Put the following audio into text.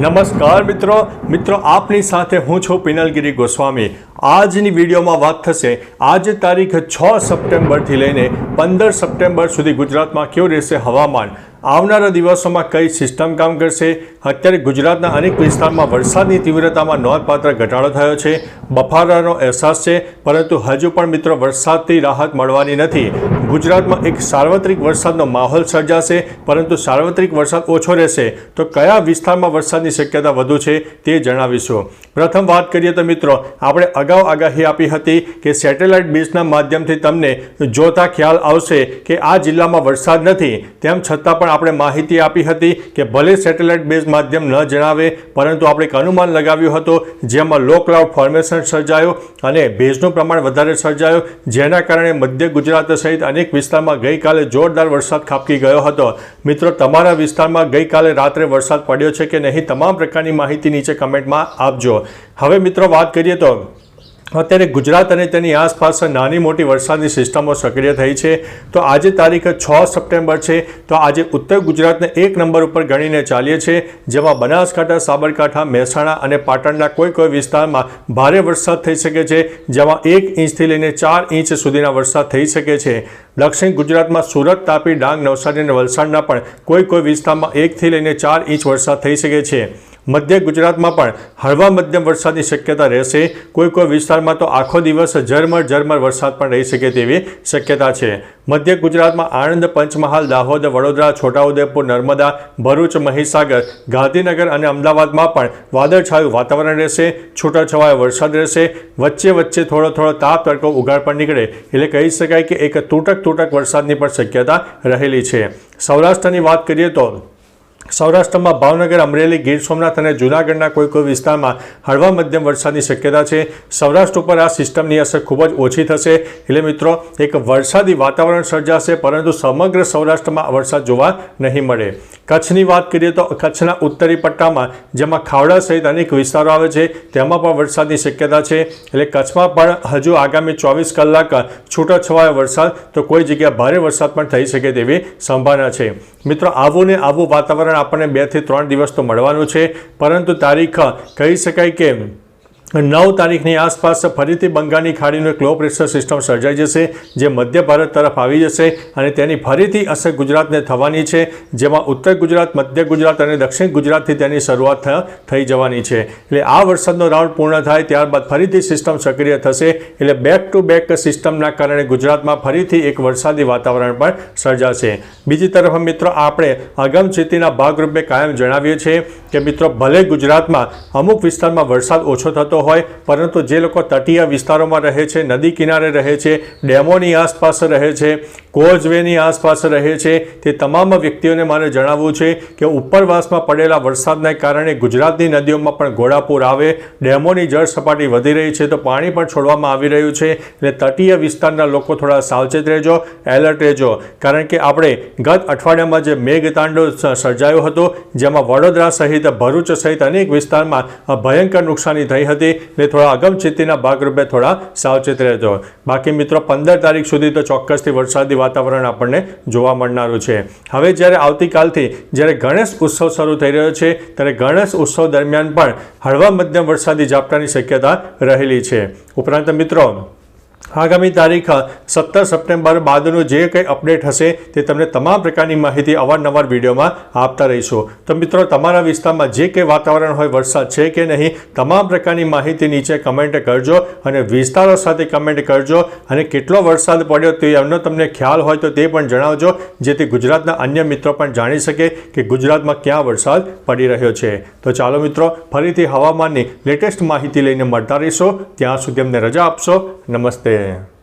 નમસ્કાર મિત્રો. મિત્રો, આપની સાથે હું છું પિનલગીરી ગોસ્વામી. આજની વિડીયોમાં વાત થશે આજ તારીખ છ સપ્ટેમ્બરથી લઈને પંદર સપ્ટેમ્બર સુધી ગુજરાતમાં કેવું રહેશે હવામાન? આવનારા દિવસોમાં કઈ સિસ્ટમ કામ કરશે? અત્યારે ગુજરાતના અનેક વિસ્તારમાં વરસાદની તીવ્રતામાં નોંધપાત્ર ઘટાડો થયો છે. બફારાનો અહેસાસ છે, પરંતુ હજુ પણ મિત્રો વરસાદથી રાહત મળવાની નથી. ગુજરાતમાં એક સાર્વત્રિક વરસાદનો માહોલ સર્જાશે, પરંતુ સાર્વત્રિક વરસાદ ઓછો રહેશે. તો કયા વિસ્તારમાં વરસાદની શક્યતા વધુ છે તે જણાવીશું. પ્રથમ વાત કરીએ તો મિત્રો, આપણે અગાઉ આગાહી આપી હતી કે સેટેલાઇટ બેઝના માધ્યમથી તમને જોતા ખ્યાલ આવશે કે આ જિલ્લામાં વરસાદ નથી. તેમ છતાં પણ આપણે માહિતી આપી હતી કે ભલે સેટેલાઇટ બેઝ માધ્યમ ન જણાવે, પરંતુ આપણે એક અનુમાન લગાવ્યું હતું, જેમાં લો ક્લાઉડ ફોર્મેશન સર્જાયો અને ભેજનું પ્રમાણ વધારે સર્જાયું, જેના કારણે મધ્ય ગુજરાત સહિત અનેક વિસ્તારમાં ગઈકાલે જોરદાર વરસાદ ખાબકી ગયો હતો. મિત્રો, તમારા વિસ્તારમાં ગઈકાલે રાત્રે વરસાદ પડ્યો છે કે નહીં, તમામ પ્રકારની માહિતી નીચે કમેન્ટમાં આપજો. હવે મિત્રો, વાત કરીએ તો અત્યારે ગુજરાત અને તેની આસપાસ નાની મોટી વરસાદની સિસ્ટમો સક્રિય થઈ છે. તો આજે તારીખ છ સપ્ટેમ્બર છે. તો આજે ઉત્તર ગુજરાતને એક નંબર ઉપર ગણીને ચાલીએ છીએ, જેમાં બનાસકાંઠા, સાબરકાંઠા, મહેસાણા અને પાટણના કોઈ કોઈ વિસ્તારમાં ભારે વરસાદ થઈ શકે છે, જેમાં એક ઇંચથી લઈને ચાર ઇંચ સુધીના વરસાદ થઈ શકે છે. દક્ષિણ ગુજરાતમાં સુરત તાપી ડાંગ નવસારી અને વલસાડના પણ કોઈ કોઈ વિસ્તારમાં એકથી લઈને ચાર ઇંચ વરસાદ થઈ શકે છે. મધ્ય ગુજરાતમાં પણ હળવા મધ્યમ વરસાદની શક્યતા રહેશે. કોઈ કોઈ વિસ્તારમાં તો આખો દિવસ ઝરમર ઝરમર વરસાદ પણ રહી શકે તેવી શક્યતા છે. મધ્ય ગુજરાતમાં આણંદ, પંચમહાલ, દાહોદ, વડોદરા, છોટાઉદેપુર, નર્મદા, ભરૂચ, મહીસાગર, ગાંધીનગર અને અમદાવાદમાં પણ વાદળછાયું વાતાવરણ રહેશે. છૂટાછવાયો વરસાદ રહેશે. વચ્ચે વચ્ચે થોડો થોડો તાપ તડકો ઉઘાડ પણ નીકળે. એટલે કહી શકાય કે એક તૂટક તૂટક વરસાદની પણ શક્યતા રહેલી છે. સૌરાષ્ટ્રની વાત કરીએ તો સૌરાષ્ટ્રમાં ભાવનગર, અમરેલી, ગીર સોમનાથ અને જૂનાગઢના કોઈ કોઈ વિસ્તારમાં હળવા મધ્યમ વરસાદની શક્યતા છે. સૌરાષ્ટ્ર ઉપર આ સિસ્ટમની અસર ખૂબ જ ઓછી થશે. એટલે મિત્રો, એક વરસાદી વાતાવરણ સર્જાશે, પરંતુ સમગ્ર સૌરાષ્ટ્રમાં વરસાદ જોવા નહીં મળે. કચ્છની વાત કરીએ તો કચ્છના ઉત્તરી પટ્ટામાં, જેમાં ખાવડા સહિત અનેક વિસ્તારો આવે છે, તેમાં પણ વરસાદની શક્યતા છે. એટલે કચ્છમાં પણ હજુ આગામી ચોવીસ કલાક છૂટોછવાયો વરસાદ, તો કોઈ જગ્યાએ ભારે વરસાદ પણ થઈ શકે તેવી સંભાવના છે. મિત્રો, આવું ને આવું વાતાવરણ આપણને બેથી ત્રણ દિવસ તો મળવાનું છે. પરંતુ તારીખ કહી શકાય કે નવ તારીખની આસપાસ ફરીથી બંગાળની ખાડીનું એક લો પ્રેશર સિસ્ટમ સર્જાઈ જશે, જે મધ્ય ભારત તરફ આવી જશે અને તેની ફરીથી અસર ગુજરાતને થવાની છે, જેમાં ઉત્તર ગુજરાત, મધ્ય ગુજરાત અને દક્ષિણ ગુજરાતથી તેની શરૂઆત થઈ જવાની છે. એટલે આ વરસાદનો રાઉન્ડ પૂર્ણ થાય ત્યારબાદ ફરીથી સિસ્ટમ સક્રિય થશે, એટલે બેક ટુ બેક સિસ્ટમના કારણે ગુજરાતમાં ફરીથી એક વરસાદી વાતાવરણ પણ સર્જાશે. બીજી તરફ મિત્રો આપણે અગમચેતીના ભાગરૂપે કાયમ જણાવીએ છીએ કે મિત્રો ભલે ગુજરાતમાં અમુક વિસ્તારમાં વરસાદ ઓછો થતો હોય, પરંતુ જે લોકો તટીય વિસ્તારોમાં રહે છે, નદી કિનારે રહે છે, ડેમોની આસપાસ રહે છે, કોઝવેની આસપાસ રહે છે, તે તમામ વ્યક્તિઓને મારે જણાવવું છે કે ઉપરવાસમાં પડેલા વરસાદના કારણે ગુજરાતની નદીઓમાં પણ ઘોડાપૂર આવે, ડેમોની જળ સપાટી વધી રહી છે, તો પાણી પણ છોડવામાં આવી રહ્યું છે એટલે તટીય વિસ્તારના લોકો થોડા સાવચેત રહેજો, એલર્ટ રહેજો, કારણ કે આપણે ગત અઠવાડિયામાં જે મેઘતાંડવ સર્જાયો હતો, જેમાં વડોદરા સહિત ભરૂચ સહિત અનેક વિસ્તારમાં ભયંકર નુકસાની થઈ હતી એટલે થોડા અગમચેતીના ભાગરૂપે થોડા સાવચેત રહેજો. બાકી મિત્રો, પંદર તારીખ સુધી તો ચોક્કસથી વરસાદી વાતાવરણ આપણને જોવા મળનારું છે. હવે જ્યારે આવતીકાલથી જ્યારે ગણેશ ઉત્સવ શરૂ થઈ રહ્યો છે, ત્યારે ગણેશ ઉત્સવ દરમિયાન પણ હળવા મધ્યમ વરસાદી ઝાપટાની શક્યતા રહેલી છે. ઉપરાંત મિત્રો આગામી તારીખ સત્તર સપ્ટેમ્બર બાદનું જે કંઈ અપડેટ હશે તે તમને તમામ પ્રકારની માહિતી અવારનવાર વિડીયોમાં આપતા રહીશું. તો મિત્રો, તમારા વિસ્તારમાં જે કંઈ વાતાવરણ હોય, વરસાદ છે કે નહીં, તમામ પ્રકારની માહિતી નીચે કમેન્ટ કરજો અને વિસ્તારો સાથે કમેન્ટ કરજો અને કેટલો વરસાદ પડ્યો તે એમનો તમને ખ્યાલ હોય તો તે પણ જણાવજો, જેથી ગુજરાતના અન્ય મિત્રો પણ જાણી શકે કે ગુજરાતમાં ક્યાં વરસાદ પડી રહ્યો છે. તો ચાલો મિત્રો, ફરીથી હવામાનની લેટેસ્ટ માહિતી લઈને મળતા રહીશું. ત્યાં સુધી અમને રજા આપશો. નમસ્તે. este,